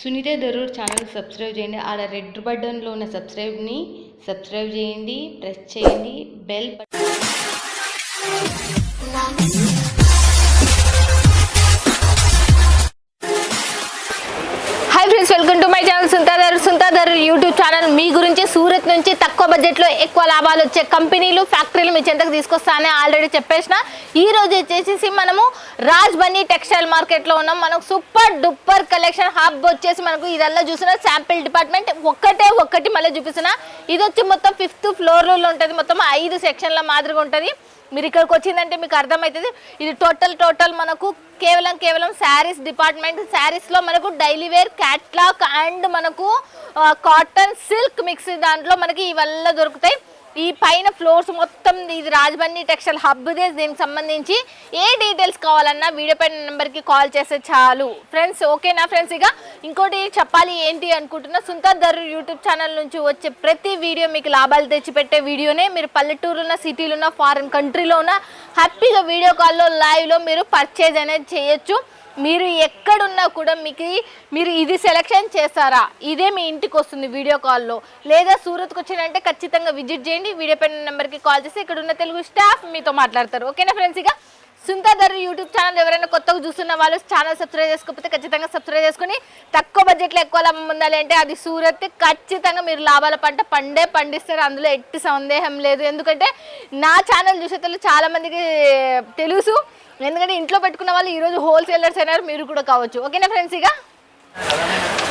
Sunitha Darur channel subscribe చేయండి. ఆడ red బటన్లో ఉన్న సబ్స్క్రైబ్ని సబ్స్క్రైబ్ చేయండి ప్రెస్ చేయండి బెల్ బటన్ యూట్యూబ్ మీ గురించి సూరత్ నుంచి తక్కువ బడ్జెట్లో ఎక్కువ లాభాలు వచ్చే కంపెనీలు ఫ్యాక్టరీలు మీ చెంతకు తీసుకొస్తానని ఆల్రెడీ చెప్పేసిన. ఈ రోజు వచ్చేసి మనము రాజ్ బన్నీ టెక్స్టైల్ మార్కెట్లో ఉన్నాం. మనకు సూపర్ డూపర్ కలెక్షన్ హబ్ వచ్చేసి మనకు ఇదల్లా చూసిన శాంపిల్ డిపార్ట్మెంట్ ఒక్కటే ఒక్కటి మళ్ళీ చూపిస్తున్నా. ఇది వచ్చి మొత్తం ఫిఫ్త్ ఫ్లోర్లో ఉంటుంది. మొత్తం ఐదు సెక్షన్ల మాదిరిగా ఉంటుంది. మీరు ఇక్కడికి వచ్చిందంటే మీకు అర్థమవుతుంది. ఇది టోటల్ టోటల్ మనకు కేవలం కేవలం శారీస్ డిపార్ట్మెంట్ శారీస్లో మనకు డైలీ వేర్ క్యాట్లాక్ అండ్ మనకు కాటన్ సిల్క్ మిక్స్ దాంట్లో మనకి ఇవల్ల దొరుకుతాయి. ఈ పైన ఫ్లోర్స్ మొత్తం ఇది రాజబండి టెక్స్టైల్ హబ్దే దీనికి సంబంధించి ఏ డీటెయిల్స్ కావాలన్నా వీడియో పైన నెంబర్కి కాల్ చేస్తే చాలు. ఫ్రెండ్స్ ఓకేనా ఫ్రెండ్స్? ఇక ఇంకోటి చెప్పాలి ఏంటి అనుకుంటున్నా సుంతర్ దర్ యూట్యూబ్ ఛానల్ నుంచి వచ్చే ప్రతి వీడియో మీకు లాభాలు తెచ్చిపెట్టే వీడియోనే. మీరు పల్లెటూరులో ఉన్న సిటీలో ఉన్న ఫారిన్ కంట్రీలో ఉన్న హ్యాపీగా వీడియో కాల్లో లైవ్లో మీరు పర్చేజ్ అనేది చేయొచ్చు. మీరు ఎక్కడున్నా కూడా మీకు మీరు ఇది సెలెక్షన్ చేస్తారా ఇదే మీ ఇంటికి వస్తుంది వీడియో కాల్లో లేదా సూరత్కి వచ్చినంటే ఖచ్చితంగా విజిట్ చేయండి. వీడియో పైన నెంబర్కి కాల్ చేసి ఇక్కడ ఉన్న తెలుగు స్టాఫ్ మీతో మాట్లాడతారు. ఓకేనా ఫ్రెండ్స్ ఇక సుంతాధర్ యూట్యూబ్ ఛానల్ ఎవరైనా కొత్తగా చూస్తున్న వాళ్ళు ఛానల్ సబ్స్క్రైబ్ చేసుకోకపోతే ఖచ్చితంగా సబ్స్క్రైబ్ చేసుకుని తక్కువ ఎక్కువ లాభం ఉండాలి అంటే అది సూరత్ ఖచ్చితంగా మీరు లాభాల పంట పండే పండిస్తారు. అందులో ఎట్టి సందేహం లేదు. ఎందుకంటే నా ఛానల్ చూసేటప్పుడు చాలా మందికి తెలుసు. ఎందుకంటే ఇంట్లో పెట్టుకున్న వాళ్ళు ఈరోజు హోల్సేలర్స్ అయినారు. మీరు కూడా కావచ్చు. ఓకేనా ఫ్రెండ్స్ ఇక?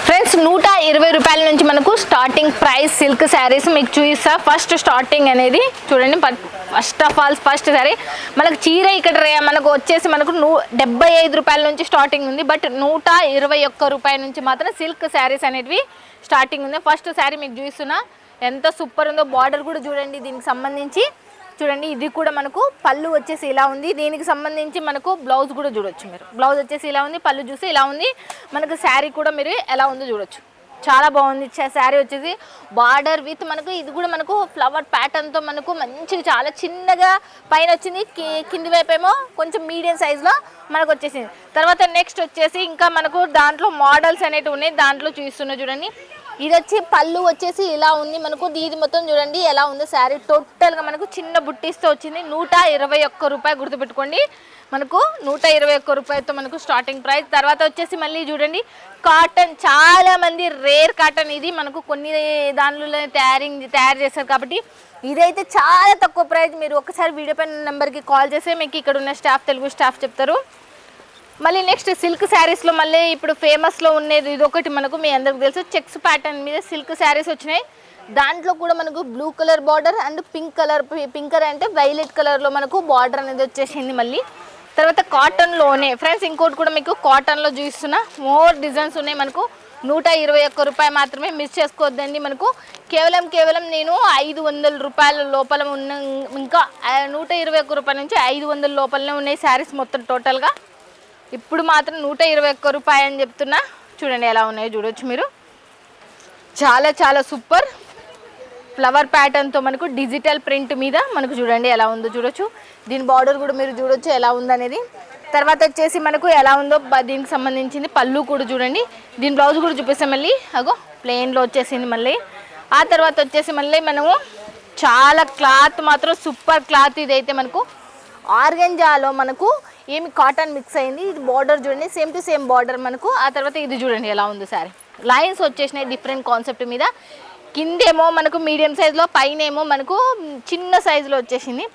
ఫ్రెండ్స్ నూట ఇరవై రూపాయల నుంచి మనకు స్టార్టింగ్ ప్రైస్ సిల్క్ శారీస్ మీకు చూపిస్తా. ఫస్ట్ స్టార్టింగ్ అనేది చూడండి first of all first sari మనకు చీర ఇక్కడ మనకు వచ్చేసి మనకు నూ డెబ్బై ఐదు రూపాయల నుంచి స్టార్టింగ్ ఉంది. బట్ నూట ఇరవై ఒక్క రూపాయల నుంచి మాత్రం సిల్క్ శారీస్ అనేటివి స్టార్టింగ్ ఉంది. ఫస్ట్ శారీ మీకు చూపిస్తున్నా. ఎంత సూపర్ ఉందో బార్డర్ కూడా చూడండి దీనికి సంబంధించి. చూడండి ఇది కూడా మనకు పళ్ళు వచ్చేసి ఇలా ఉంది. దీనికి సంబంధించి మనకు బ్లౌజ్ కూడా చూడొచ్చు మీరు. బ్లౌజ్ వచ్చేసి ఇలా ఉంది పళ్ళు చూసి ఇలా ఉంది. మనకు శారీ కూడా మీరు ఎలా ఉందో చూడొచ్చు. చాలా బాగుంది. శారీ వచ్చేసి బార్డర్ విత్ మనకు ఇది కూడా మనకు ఫ్లవర్ ప్యాటర్న్తో మనకు మంచిగా చాలా చిన్నగా పైన వచ్చింది. కింది వైపు ఏమో కొంచెం మీడియం సైజులో మనకు వచ్చేసింది. తర్వాత నెక్స్ట్ వచ్చేసి ఇంకా మనకు దాంట్లో మోడల్స్ అనేవి ఉన్నాయి. దాంట్లో చూస్తున్నా చూడండి. ఇది వచ్చి పళ్ళు వచ్చేసి ఇలా ఉంది. మనకు దీది మొత్తం చూడండి ఎలా ఉంది. శారీ టోటల్గా మనకు చిన్న బుట్టీస్తో వచ్చింది. నూట ఇరవై ఒక్క రూపాయి గుర్తుపెట్టుకోండి. మనకు నూట ఇరవై ఒక్క రూపాయలతో మనకు స్టార్టింగ్ ప్రైస్. తర్వాత వచ్చేసి మళ్ళీ చూడండి. కాటన్ చాలా మంది రేర్ కాటన్ ఇది. మనకు కొన్ని దానిలో తయారింగ్ తయారు చేస్తారు కాబట్టి ఇదైతే చాలా తక్కువ ప్రైస్. మీరు ఒకసారి వీడియో పైన నెంబర్కి కాల్ చేస్తే మీకు ఇక్కడ ఉన్న స్టాఫ్ తెలుగు స్టాఫ్ చెప్తారు. మళ్ళీ నెక్స్ట్ సిల్క్ శారీస్లో మళ్ళీ ఇప్పుడు ఫేమస్లో ఉండేది ఇది ఒకటి మనకు మీ అందరికి తెలుసు. చెక్స్ ప్యాటర్న్ మీద సిల్క్ శారీస్ వచ్చినాయి. దాంట్లో కూడా మనకు blue colour border and pink colour pink colour అంటే వైలెట్ కలర్లో మనకు బార్డర్ అనేది వచ్చేసింది మళ్ళీ. తర్వాత కాటన్లోనే ఫ్రెండ్స్ ఇంకోటి కూడా మీకు కాటన్లో చూపిస్తున్నా. మోర్ డిజైన్స్ ఉన్నాయి మనకు. నూట ఇరవై ఒక్క రూపాయి మాత్రమే మిస్ చేసుకోవద్దండి మనకు. కేవలం కేవలం నేను ఐదు వందల రూపాయల లోపల ఉన్న ఇంకా నూట ఇరవై ఒక్క రూపాయల నుంచి ఐదు వందల లోపలనే ఉన్నాయి శారీస్ మొత్తం టోటల్గా ఇప్పుడు మాత్రం నూట ఇరవై ఒక్క రూపాయి అని చెప్తున్నా. చూడండి ఎలా ఉన్నాయో చూడొచ్చు మీరు. చాలా చాలా సూపర్. ఫ్లవర్ ప్యాటర్న్తో మనకు డిజిటల్ ప్రింట్ మీద మనకు చూడండి ఎలా ఉందో చూడొచ్చు. దీని బార్డర్ కూడా మీరు చూడొచ్చు ఎలా ఉందనేది. తర్వాత వచ్చేసి మనకు ఎలా ఉందో దీనికి సంబంధించింది పళ్ళు కూడా చూడండి. దీని బ్లౌజ్ కూడా చూపిస్తాం మళ్ళీ. అగో ప్లెయిన్లో వచ్చేసింది మళ్ళీ. ఆ తర్వాత వచ్చేసి మళ్ళీ మనము చాలా క్లాత్ మాత్రం సూపర్ క్లాత్ ఇదైతే మనకు. ఆర్గంజాలో మనకు ఏమి కాటన్ మిక్స్ అయింది ఇది బార్డర్ చూడండి సేమ్ టు సేమ్ బార్డర్ మనకు. ఆ తర్వాత ఇది చూడండి ఎలా ఉంది సారీ. లైన్స్ వచ్చేసినాయి డిఫరెంట్ కాన్సెప్ట్ మీద. కిందేమో మనకు మీడియం సైజులో పైన ఏమో మనకు చిన్న సైజులో వచ్చేసింది.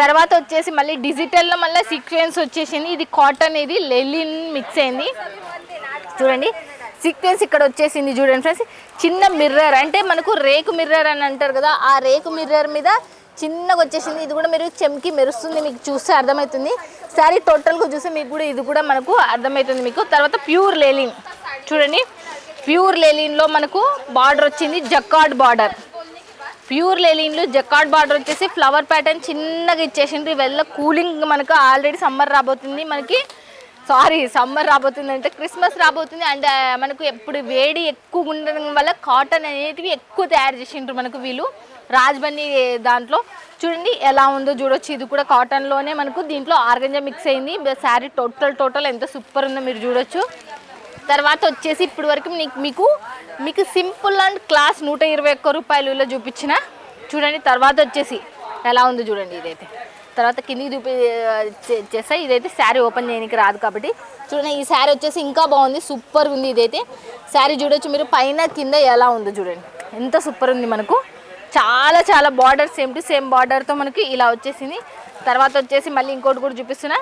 తర్వాత వచ్చేసి మళ్ళీ డిజిటల్లో మళ్ళీ సీక్వెన్స్ వచ్చేసింది. ఇది కాటన్ ఇది లెలిన్ మిక్స్ అయింది. చూడండి సీక్వెన్స్ ఇక్కడ వచ్చేసింది చూడండి ఫ్రెండ్స్ చిన్న మిర్రర్ అంటే మనకు రేకు మిర్రర్ అని అంటారు కదా ఆ రేకు మిర్రర్ మీద చిన్నగా వచ్చేసింది. ఇది కూడా మీరు చెమ్కి మెరుస్తుంది మీకు చూస్తే అర్థమవుతుంది. సారీ టోటల్గా చూస్తే మీకు కూడా ఇది కూడా మనకు అర్థమవుతుంది మీకు. తర్వాత ప్యూర్ లేలిన్ చూడండి. ప్యూర్ లేలిన్లో మనకు బార్డర్ వచ్చింది జక్కాడ్ బార్డర్. ప్యూర్ లేలిన్లో జకార్డ్ బార్డర్ వచ్చేసి ఫ్లవర్ ప్యాటర్న్ చిన్నగా ఇచ్చేసిండ్రు. ఇవల్ల కూలింగ్ మనకు ఆల్రెడీ సమ్మర్ రాబోతుంది మనకి. సారీ సమ్మర్ రాబోతుంది అంటే క్రిస్మస్ రాబోతుంది. అండ్ మనకు ఎప్పుడు వేడి ఎక్కువ ఉండడం వల్ల కాటన్ అనేటివి ఎక్కువ తయారు చేసిండ్రు మనకు వీళ్ళు. రాజ్బన్నీ దాంట్లో చూడండి ఎలా ఉందో చూడొచ్చు. ఇది కూడా కాటన్లోనే మనకు దీంట్లో ఆర్గంజా మిక్స్ అయింది. శారీ టోటల్ టోటల్ ఎంత సూపర్ ఉందో మీరు చూడొచ్చు. తర్వాత వచ్చేసి ఇప్పుడు వరకు మీకు మీకు మీకు సింపుల్ అండ్ క్లాస్ నూట ఇరవై ఒక్క రూపాయలలో చూపించిన. చూడండి తర్వాత వచ్చేసి ఎలా ఉందో చూడండి ఇదైతే. తర్వాత కిందికి చూపి చేస్తా. ఇదైతే శారీ ఓపెన్ చేయడానికి రాదు కాబట్టి. చూడండి ఈ శారీ వచ్చేసి ఇంకా బాగుంది. సూపర్ ఉంది ఇదైతే. శారీ చూడొచ్చు మీరు. పైన కింద ఎలా ఉందో చూడండి. ఎంత సూపర్ ఉంది మనకు. చాలా చాలా బార్డర్ సేమ్ టు సేమ్ బార్డర్తో మనకి ఇలా వచ్చేసింది. తర్వాత వచ్చేసి మళ్ళీ ఇంకోటి కూడా చూపిస్తున్నా.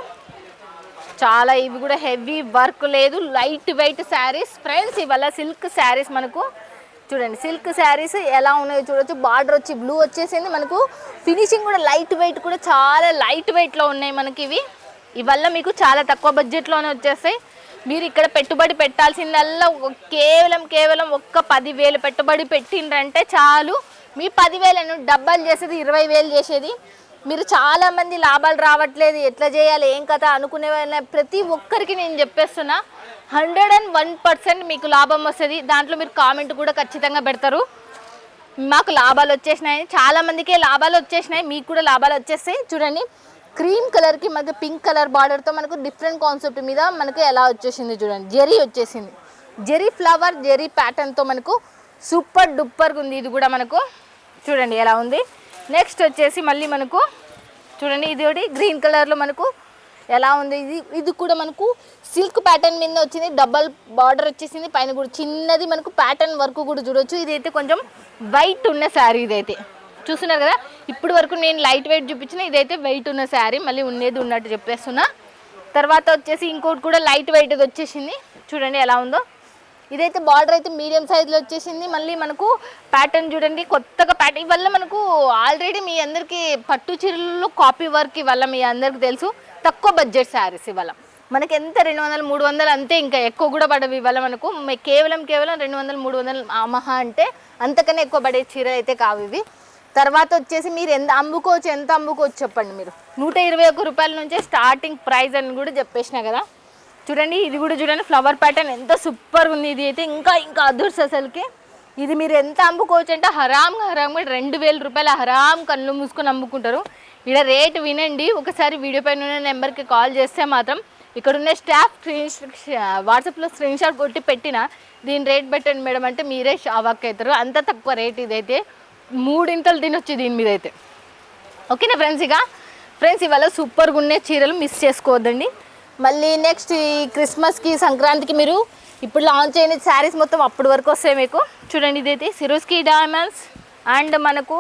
చాలా ఇవి కూడా హెవీ వర్క్ లేదు. లైట్ వెయిట్ శారీస్ ఫ్రెండ్స్ ఇవాళ సిల్క్ శారీస్ మనకు చూడండి. సిల్క్ శారీస్ ఎలా ఉన్నాయో చూడొచ్చు. బార్డర్ వచ్చి బ్లూ వచ్చేసింది. మనకు ఫినిషింగ్ కూడా లైట్ వెయిట్ కూడా చాలా లైట్ వెయిట్లో ఉన్నాయి మనకి ఇవి. ఇవల్ల మీకు చాలా తక్కువ బడ్జెట్లోనే వచ్చేస్తాయి. మీరు ఇక్కడ పెట్టుబడి పెట్టాల్సిందల్లా కేవలం కేవలం ఒక్క పదివేలు పెట్టుబడి పెట్టిండ్రంటే చాలు. మీ పదివేలను డబ్బలు చేసేది ఇరవై వేలు చేసేది. మీరు చాలా మంది లాభాలు రావట్లేదు. ఎట్లా చేయాలి? ఏం కథ? అనుకునే ప్రతి ఒక్కరికి నేను చెప్పేస్తున్నా హండ్రెడ్ అండ్ వన్ పర్సెంట్ మీకు లాభం వస్తుంది. దాంట్లో మీరు కామెంట్ కూడా ఖచ్చితంగా పెడతారు. మాకు లాభాలు వచ్చేసినాయి. చాలా మందికే లాభాలు వచ్చేసినాయి. మీకు కూడా లాభాలు వచ్చేస్తాయి. చూడండి క్రీమ్ కలర్కి మనకి పింక్ కలర్ బార్డర్తో మనకు డిఫరెంట్ కాన్సెప్ట్ మీద మనకు ఎలా వచ్చేసింది చూడండి. జెరీ వచ్చేసింది. జెరీ ఫ్లవర్ జెరీ ప్యాటర్న్తో మనకు సూపర్ డూపర్గా ఉంది. ఇది కూడా మనకు చూడండి ఎలా ఉంది. నెక్స్ట్ వచ్చేసి మళ్ళీ మనకు చూడండి ఇది ఒకటి గ్రీన్ కలర్లో మనకు ఎలా ఉంది. ఇది ఇది కూడా మనకు సిల్క్ ప్యాటర్న్ మీద వచ్చింది. డబల్ బార్డర్ వచ్చేసింది. పైన కూడా చిన్నది మనకు ప్యాటర్న్ వర్క్ కూడా చూడొచ్చు. ఇదైతే కొంచెం వైట్ ఉన్న శారీ ఇదైతే. చూస్తున్నారు కదా? ఇప్పుడు వరకు నేను లైట్ వెయిట్ చూపించిన ఇదైతే వెయిట్ ఉన్న శారీ మళ్ళీ ఉండేది ఉన్నట్టు చెప్పేస్తున్నా. తర్వాత వచ్చేసి ఇంకోటి కూడా లైట్ వెయిట్ వచ్చేసింది. చూడండి ఎలా ఉందో. ఇదైతే బార్డర్ అయితే మీడియం సైజులో వచ్చేసింది. మళ్ళీ మనకు ప్యాటర్న్ చూడండి. కొత్తగా ప్యాటర్న్ ఇవల్ల మనకు ఆల్రెడీ మీ అందరికీ పట్టు చీరలలో కాపీ వర్క్ ఇవల్ల మీ అందరికి తెలుసు. తక్కువ బడ్జెట్ శారీస్ ఇవాళ మనకి ఎంత? రెండు వందలు మూడు వందలు అంతే ఇంకా ఎక్కువ కూడా పడవి ఇవాళ మనకు. కేవలం కేవలం రెండు వందలు మూడు వందలు మహా అంటే అంతకన్నా ఎక్కువ పడే చీర అయితే కావు ఇవి. తర్వాత వచ్చేసి మీరు ఎంత అమ్ముకోవచ్చు ఎంత అమ్ముకోవచ్చు చెప్పండి మీరు. నూట ఇరవై ఒక్క రూపాయల నుంచే స్టార్టింగ్ ప్రైస్ అని కూడా చెప్పేసిన కదా. చూడండి ఇది కూడా చూడండి ఫ్లవర్ ప్యాటర్న్ ఎంత సూపర్ ఉంది ఇది అయితే. ఇంకా ఇంకా అదుర్స్ అసలుకి. ఇది మీరు ఎంత అమ్ముకోవచ్చు అంటే హరామ్గా హరామ్ రెండు వేల రూపాయలు హరామ్ కళ్ళు మూసుకొని అమ్ముకుంటారు. ఇక్కడ రేట్ వినండి. ఒకసారి వీడియో పైన ఉన్న నెంబర్కి కాల్ చేస్తే మాత్రం ఇక్కడ ఉన్న స్టాఫ్ స్క్రీన్ వాట్సాప్లో స్క్రీన్ షాట్ కొట్టి పెట్టిన దీని రేట్ పెట్టండి మేడం అంటే మీరే షాక్ అవుతారు. అంత తక్కువ రేట్ ఇదైతే మూడింతలు తినొచ్చు దీని మీద అయితే. ఓకేనా ఫ్రెండ్స్ ఇక? ఫ్రెండ్స్ ఇవాళ సూపర్గా ఉండే చీరలు మిస్ చేసుకోవద్దండి. మళ్ళీ నెక్స్ట్ ఈ క్రిస్మస్కి సంక్రాంతికి మీరు ఇప్పుడు లాంచ్ అయిన శారీస్ మొత్తం అప్పటి వరకు వస్తాయి మీకు? చూడండి ఇదైతే సిరోస్కి డైమండ్స్ అండ్ మనకు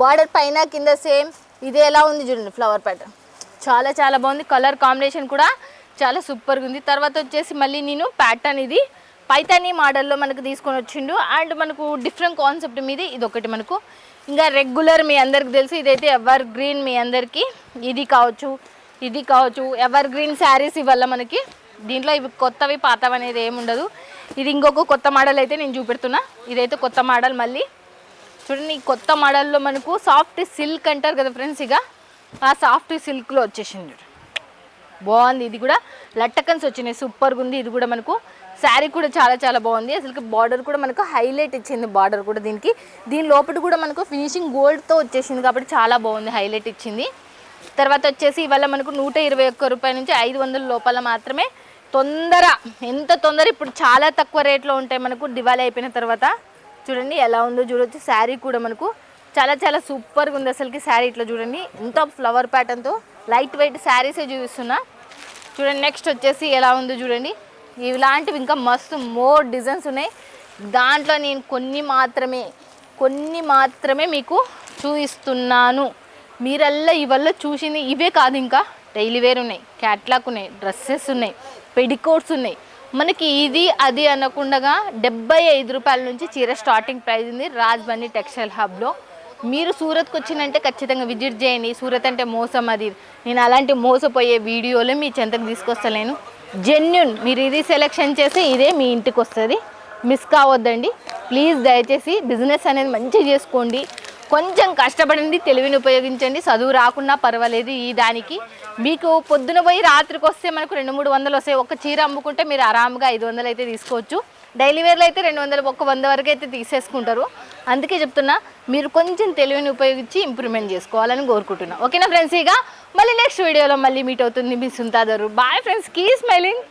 బార్డర్ పైన కింద సేమ్ ఇది ఎలా ఉంది చూడండి ఫ్లవర్ ప్యాటర్న్ చాలా చాలా బాగుంది. కలర్ కాంబినేషన్ కూడా చాలా సూపర్గా ఉంది. తర్వాత వచ్చేసి మళ్ళీ నేను ప్యాటర్న్ ఇది పైతానీ మోడల్లో మనకు తీసుకొని వచ్చిండు. అండ్ మనకు డిఫరెంట్ కాన్సెప్ట్ మీద ఇది ఒకటి మనకు. ఇంకా రెగ్యులర్ మీ అందరికి తెలుసు. ఇదైతే ఎవర్ గ్రీన్ మీ అందరికీ. ఇది కావచ్చు. ఇది కావచ్చు ఎవర్ గ్రీన్ శారీస్ ఇవల్ల మనకి. దీంట్లో ఇవి కొత్తవి పాతవి అనేది ఏమి ఉండదు. ఇది ఇంకొక కొత్త మోడల్ అయితే నేను చూపెడుతున్నా. ఇదైతే కొత్త మోడల్ మళ్ళీ. చూడండి ఈ కొత్త మోడల్లో మనకు సాఫ్ట్ సిల్క్ అంటారు కదా ఫ్రెండ్స్ ఇక. ఆ సాఫ్ట్ సిల్క్లో వచ్చేసింది బాగుంది ఇది కూడా. లట్టకన్స్ వచ్చినాయి సూపర్గా ఉంది ఇది కూడా మనకు శారీ కూడా చాలా చాలా బాగుంది. అసలు బార్డర్ కూడా మనకు హైలైట్ ఇచ్చింది బార్డర్ కూడా దీనికి. దీని లోపల కూడా మనకు ఫినిషింగ్ గోల్డ్తో వచ్చేసింది కాబట్టి చాలా బాగుంది హైలైట్ ఇచ్చింది. తర్వాత వచ్చేసి ఇవాళ మనకు నూట ఇరవై ఒక్క రూపాయల నుంచి ఐదు వందల లోపల మాత్రమే తొందర ఎంత తొందర ఇప్పుడు చాలా తక్కువ రేట్లో ఉంటాయి మనకు దివాళీ అయిపోయిన తర్వాత. చూడండి ఎలా ఉందో చూడొచ్చు. శారీ కూడా మనకు చాలా చాలా సూపర్గా ఉంది అసలుకి శారీ ఇట్లా చూడండి. ఎంత ఫ్లవర్ ప్యాటర్న్తో లైట్ వెయిట్ శారీసే చూపిస్తున్నా. చూడండి నెక్స్ట్ వచ్చేసి ఎలా ఉందో చూడండి. ఇలాంటివి ఇంకా మస్తు మోర్ డిజైన్స్ ఉన్నాయి. దాంట్లో నేను కొన్ని మాత్రమే కొన్ని మాత్రమే మీకు చూపిస్తున్నాను. మీరల్లా ఇవల్ల చూసింది ఇవే కాదు ఇంకా. డైలీ వేర్ ఉన్నాయి క్యాట్లాక్ ఉన్నాయి డ్రెస్సెస్ ఉన్నాయి పెడికోట్స్ ఉన్నాయి. మనకి ఇది అది అనకుండా డెబ్బై ఐదు రూపాయల నుంచి చీర స్టార్టింగ్ ప్రైస్ ఉంది రాజ్బండి టెక్స్టైల్ హబ్లో. మీరు సూరత్కి వచ్చిందంటే ఖచ్చితంగా విజిట్ చేయండి. సూరత్ అంటే మోసం అది. నేను అలాంటి మోసపోయే వీడియోలు మీ చెంతకు తీసుకొస్తలేను. జెన్యున్ మీరు ఇది సెలెక్షన్ చేస్తే ఇదే మీ ఇంటికి వస్తుంది మిస్ కావద్దండి. ప్లీజ్ దయచేసి బిజినెస్ అనేది మంచిగా చేసుకోండి. కొంచెం కష్టపడండి తెలివిని ఉపయోగించండి చదువు రాకున్నా పర్వాలేదు ఈ దానికి. మీకు పొద్దున పోయి రాత్రికి వస్తే మనకు రెండు మూడు వందలు వస్తాయి. ఒక చీర అమ్ముకుంటే మీరు ఆరాముగా ఐదు వందలు అయితే తీసుకోవచ్చు. డైలీ వేర్లో అయితే రెండు వందలు ఒక్క వంద వరకు అయితే తీసేసుకుంటారు. అందుకే చెప్తున్నా మీరు కొంచెం తెలివిని ఉపయోగించి ఇంప్రూవ్మెంట్ చేసుకోవాలని కోరుకుంటున్నా. ఓకేనా ఫ్రెండ్స్? ఇక మళ్ళీ నెక్స్ట్ వీడియోలో మళ్ళీ మీట్ అవుతుంది మీ సుంతాదరు. Bye friends keep smiling.